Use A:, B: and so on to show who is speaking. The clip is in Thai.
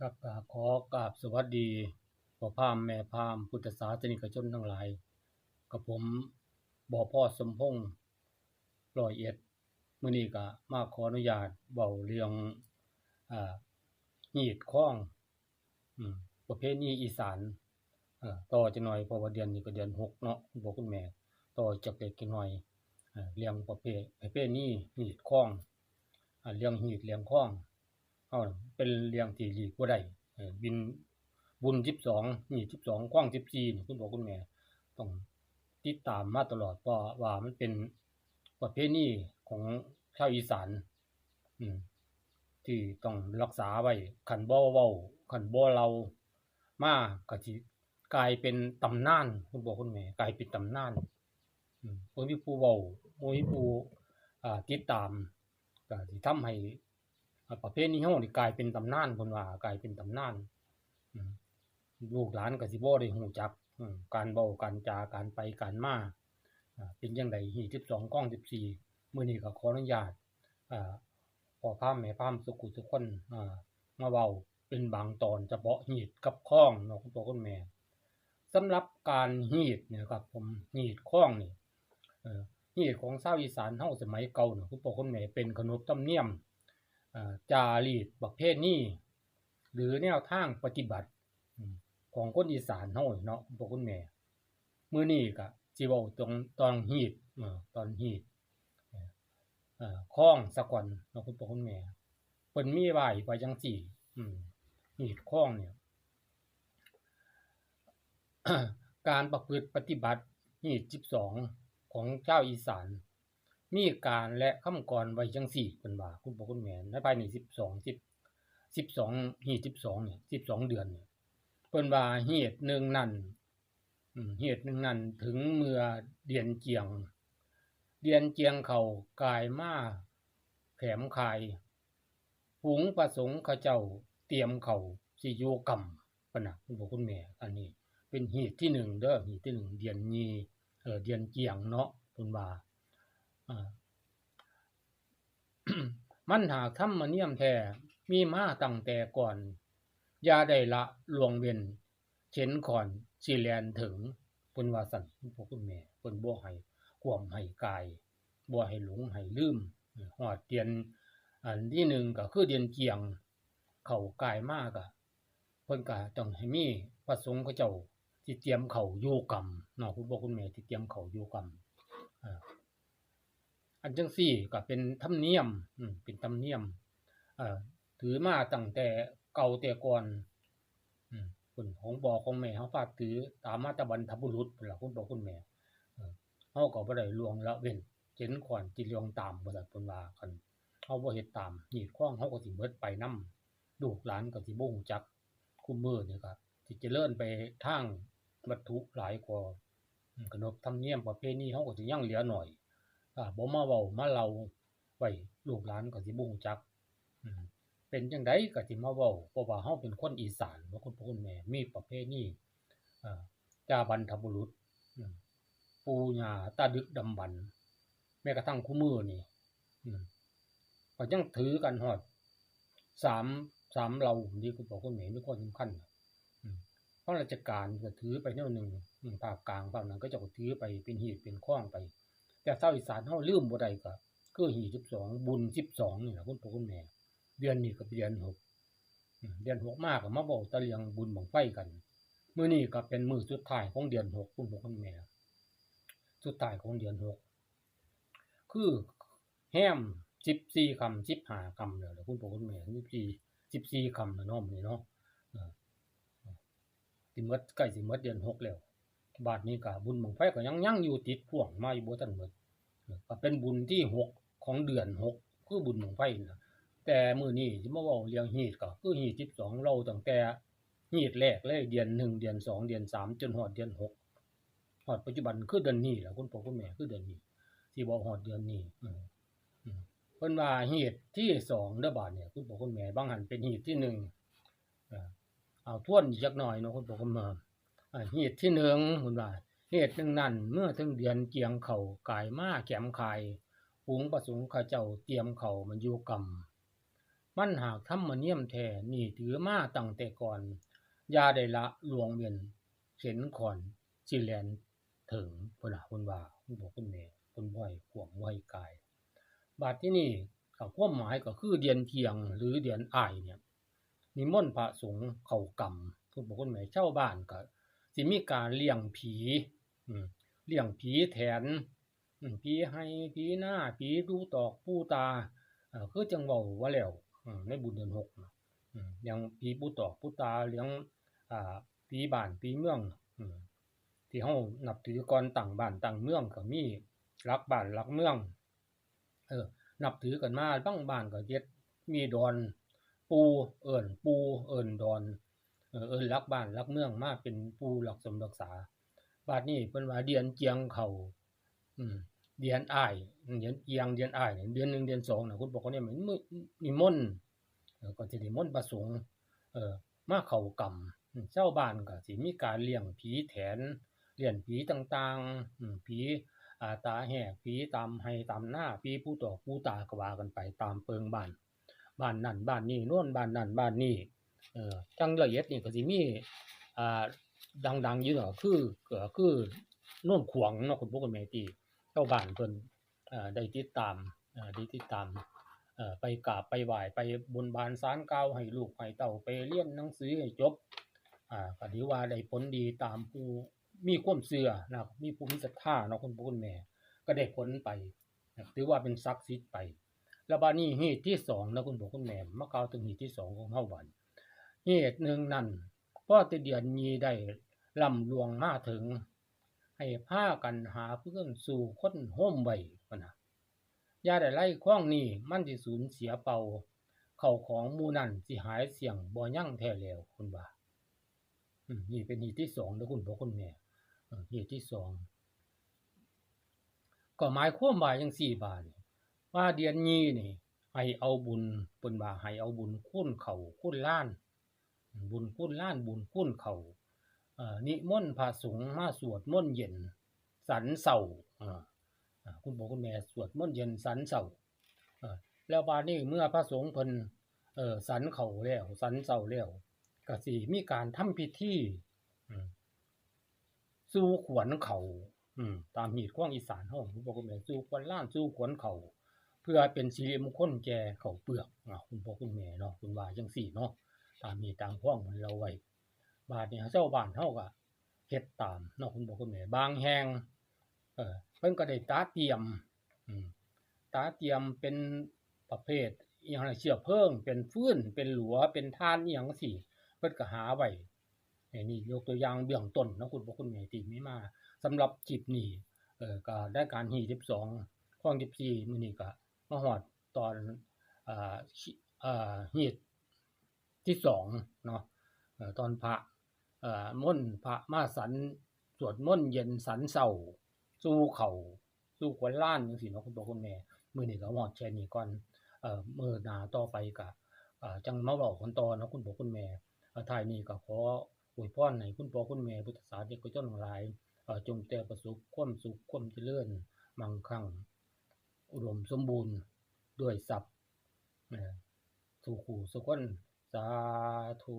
A: ครับก็ขอกราบสวัสดีพ่อพามแม่พามพุทธศาสนิกชนทั้งหลายกับผมบอพ่อสมพงษ์ร้อยเอ็ดมื้อนี้ก็มาขออนุญาตเว้าเรื่องอ่าฮีตข้องอืมประเพณีอีสานเอ่อต่อจักหน่อยเพราะว่าเดือนนี้ก็เดือนหกเนาะคุณพ่อคุณแม่ต่อจากเล็กจักหน่อยเอ่เรื่องประเพประเพณีฮีตข้องอเรื่องฮีตเรื่องข้อง เฮาเป็นเรื่องที่หลีกบ่ได้บินบุญ12นี่12ข้อง14นี่คุณพ่อคุณแม่ต้องติดตามมาตลอดเพราะว่ามันเป็นประเพณีของชาวอีสานอืมที่ต้องรักษาไว้คันบ่เว้าคันบ่เล่ามาก็สิกลายเป็นตำนานคุณพ่อคุณแม่กลายเป็นตำนานอืมบ่มีผู้เว้าบ่มีผู้อ่าติดตามก็สิทำให้ ประเพณีเฮานี่กลายเป็นตำนานเพิ่นว่ากลายเป็นตำนานลูกหลานก็สิบ่ได้ฮู้จักการเว้าการจาการไปการมาเป็นจังไดฮีต12กล้อง14มื้อนี้ก็ขออนุญาตอ่าพ่อพามแม่พามสุขุทุกคนอ่ามาเว้าเป็นบางตอนเฉพาะฮีตกับข้องเนาะคุณพ่อคุณแม่สำหรับการฮีตเนี่ยครับผมฮีตข้องนี่เอ่อฮีตของชาวอีสานเฮาสมัยเก่าเนาะคุณพ่อคุณแม่เป็นขนบธรรมเนียม จารีตประเพณีหรือแนวทางปฏิบัติของคนอีสานเฮาเนาะพวกคุณแม่มื้อนี้ก็สิเว้าตรงตอนฮีตเออตอนฮีตเอ่อคล้องซะก่อนเนาะคุณพ่อคุณแม่เพิ่นมีไว้ว่าจังซี่อืมฮีตคล้องเนี่ยการประพฤติปฏิบัติฮีต12 ของชาวอีสาน มีการและคำกรไว้จังซี่เพิ่นว่าคุณพ่อคุณแม่ในภายใน12 10 12ฮีต12เนี่ย12เดือนเนี่ยเพิ่นว่าเหตุหนึ่งนั้นเหตุหนึ่งนั้นถึงเมื่อเดือนเจียง เดือนเจียงเขากายมาแผมคายฝูงประสงค์เขาเจ้าเตรียมเขาสิอยู่กรรมปะนะคุณพ่อคุณแม่อันนี้ เป็นเหตุที่หนึ่งเด้อเหตุที่หนึ่งเดือนนี้เออเดือนเจียงเนาะเพิ่นว่า มันหากธรรมเนียมแท้มีมาตั้งแต่ก่อนยาได้ละลวงเวนเช่นก่อนสิแลนถึงเพิ่นวาสันคุณพ่อคุณแม่เพิ่นบ่ให้ควมให้กายบ่ให้หลงให้ลืมเอดเดือนอันที่หนึ่งก็คือเดือนเกียง เข้ากายมากอะเพิ่นก็ต้องให้มีพระสงฆ์เขาเจ้าที่เตรียมเข้าอยู่กรรมเนาะคุณพ่อคุณแม่ที่เตรียมเข้าอยู่กรรม อันจังซี่ก็เป็นธรรมเนียมอืมเป็นธรรมเนียมเอ่อถือมาตั้งแต่เก่าแต่ก่อนอืมเพิ่นของพ่อของแม่เฮาฝากถือตามมาตะบรรพบุรุษพุ่นล่ะคุณพ่อคุณแม่เฮาก็บ่ได้ล่วงละเว้นเห็นก่อนสิล่วงตามบ่ได้เพิ่นว่าคันเฮาบ่เฮ็ดตามนี่ข้องเฮาก็สิเบิดไปนํลูกหลานก็สิบ่ฮู้จักคุมมือนี่ก็สิเจริญไปทางวัตถุหลายกว่าขนบธรรมเนียมประเพณีเฮาก็สิยังเหลือหน้อย อ่าบ่มาเว้ามาเล่าไว้ลูกหลานก็สิบ่รู้จัก อืมเป็นจังไดก็สิมาเว้าเพราะว่าเฮาเป็นคนอีสานเนาะคุณพ่อคุณแม่มีประเพณีอ่าจาบรรพบุรุษปู่ย่าตาดึกดำบรรแม้กระทั่งคุมื้อนี่ก็ยังถือกันฮอดสามสามเหล่านี่คุณพ่อคุณแม่มีความสำคัญเพราะราชการก็ถือไปแนวหนึงภาคกลางภาคนั้นก็จะถือไปเป็นฮีตเป็นข้องไป แต่ชาอีสานเฮาลืมบ่ได้ก็คือฮี12บุญ12นี่ล่ะคุณพ่คุณแม่ เดือนนี้ก็เป็นเดือน6อืมเดือน6มาก็มาเว้าตะเรื่องบุญบังไฟกันมื้อนี้ก็เป็นมื้อสุดท้ายของเดือน6คุณพ่คุณแม่สุดท้ายของเดือน6คือแฮม14ค่คำ15ค่ำแล้วล่ะคุณพ่คุณแม่14 14ค่ำแล้วเนะมื้อนี้เนาะเออสิหมดใกล้สิหมดเดือน6แล้ว บาดนี้ก็บุญบังไฟก็ยังยังอยู่ติดพ่วงมาอยู่บ่ทันหมดเออก็เป็นบุญที่หกของเดือนหกคือบุญบังไฟนะแต่มือนี้สิมาว้าเรื่องฮีตก็คือฮีต12เราตั้งแต่ฮีตแรกเลยเดือน1เดือน2เดือน3จนฮอดเดือน6ฮอดปัจจุบันคือเดือนนี้แหละคุณพ่อคุณแม่คือเดือนนี้สิบ่ฮอดเดือนนี้อืออือเพิ่นว่าฮีตที่2เด้อบาดเนี่ยคุณพ่อคุณแม่บางหันเป็นฮีตที่1เอ่อเอาทวนอีกจักหน่อยเนาะคุณพ่อคุณแม่ เหตุที่หนึ่งคุณว่าเหตุหนึ่งนั้นเมื่อถึงเดือนเกียงเขากายมาแขมคายฝูงประสงค์เขาเจ้าเตรียมเขามันอยู่กรรมมันหากธรรมเนียมแท้นี่ถือมาตั้งแต่ก่อนยาได้ละหลวงเวียนเข็นขอนสิแลนถึงพุ่นน่ะเพิ่นว่าคุณพ่อคุณแม่เพิ่นบ่ให้ขวมบ่ให้กาย บาดที่นี่ก็ความหมายก็คือเดือนเทียงหรือเดือนอายเนี่ยนิมนต์พระสงฆ์เข้ากรรมคุณพ่อคุณแม่ชาบ้านก็ สิมีการเลี้ยงผีเลี้ยงผีแทนผีให้ผีหน้าผีดูตอกผู้ตาเออคือจังเว้าว่าแล้วในบุญเดือนหกอืมเลี้ยงผีผู้ตอกผู้ตาเลี้ยงผีบ้านผีเมืองที่เฮานับถือก่อนตั้งบ้านตั้งเมืองก็มีรักบ้านรักเมือง เออ นับถือกันมาบ้างบ้านก็เฮ็ดมีดอน ปูเอิ้นปูเอิ้นดอน เออเอิ้นรักบ้านรักเมืองมาเป็นปูรักสมรักษา บาดนี้เพิ่นว่าเดือนเจียงเขาอืมเดือนอ้ายเดือนเจียงเดือนอ้ายเดียเดือนหนึ่งเดือนสองนะคุณบอกว่าเนี่ยมันมื้อนิมนต์เออก็สินิมนต์พระสงฆ์เออมาเข้ากรรมอืมชาบ้านก็สิมีการเลี้ยงผีแถนเลี้ยงผีต่างๆผีอาตาแหกผีตามให้ตามหน้าผีผู้ต่อผู้ตากว่ากันไปตามเปิงบ้านบ้านนั่นบ้านนี้โน่นบ้านนั่นบ้านนี้ เออจังละเอียดนี่ก็สิมีอ่าดังๆอยู่เนาะคือก็คือโน่นขวงเนาะคุณพ่อคุณแม่ที่ชาบ้านเพิ่นอ่อได้ติดตามอ่อได้ติดตามเอ่อไปกราบไปไหว้ไปบนบานศาลกล่าให้ลูกให้เต้าไปเรียนหนังสือให้จบอ่าก็ถือว่าได้ผลดีตามผู้มีความเชื่อนะมีผู้มีศรัทธาเนาะคุณพ่อคุณแม่ก็ได้ผลไปนะถือว่าเป็นศักดิ์สิทธิ์ไปแล้วบานี้เหตุที่สองนะคุณพ่อคุณแม่มากล่าวถึงเหตุที่สองของเฮาบัด เหตุหนึ่งนั้นพอต่เดือนนี้ได้ลำลวงมาถึง ให้พากันหาเพื่อนสู่ค้นโฮมไว้พุ่นนะยาได้ไล่ข้องนี้มันสิสูญเสียเป่า เข้าของมูนั้นสิหายเสียงบ่ยั่งแท้แล้วคุณว่านี่เป็นเหตุที่สองเด้อคุณพ่อคุณแม่เหตุที่สองก็หมายความว่าจังซี่บาดนี้ว่าเดือนนี้นี่ให้เอาบุญเพิ่นว่าให้เอาบุญคูณเขาคูณล้าน บุญคูณล้านบุญคูณเขาเอ่อนิมนต์พระสงฆ์มาสวดมนต์เย็น สันเสาอ่ออ่าคุณพ่อคุณแม่สวดมนต์เย็นสันเสาเอ่อแล้วบานี้เมื่อพระสงฆ์เพิ่นเอ่อสันเขาแล้ว สันเสาแล้วก็สิมีการทำพิธีสู่ขวัญเขาอืมตามฮีตของอีสานเฮาคุณพ่อคุณแม่สู่ขวัญล้านสู่ขวัญเขาเพื่อเป็นสิริมงคลแก่เขาเปลือกอ่าคุณพ่อคุณแม่เนาะคุณว่าจังซี่เนาะ ตามมีตามพ้องมันเราไว้บาดนี้ชาบ้านเฮาก็เฮ็ดตามนาะคุณพ่อคุณแม่บางแหงเออเพิ่นก็ได้ตาเตรียมตาเตรียมเป็นประเภทอีหยังล่ะเชื้อเพลิงเป็นฟื้นเป็นหลัวเป็นถ่านอีหยังจั่งซี้เพิ่นก็หาไว้ไอ้นี่ยกตัวอย่างเบื้องต้นนาะคุณพ่อคุณแม่ที่มีมาสำหรับคลิปนี้เออก็ได้การฮี12ข้อง14มื้อนี้ก็มาฮอดตอนอ่าอ่าฮีต ที่สองเนาะตอนพระม่นพระมาสันสวดม่นเย็นสันเช้าสู่เขาสู่ขวัญล้านจังซี่เนาะคุณพ่อคุณแม่มื้อนี้ก็ฮอดแค่นี้ก่อนเอ่อมือหนาต่อไปก็อ่าจังมาเว้ากันต่อเนาะคุณพ่อคุณแม่ท้ายนี้ก็ขออวยพรให้คุณพ่อคุณแม่พุทธศาสนิกชนทั้งหลายจงแต่ประสบความสุขความเจริญมั่งคั่งอุดมสมบูรณ์ด้วยทรัพย์สู่ขู่สุคนาธุ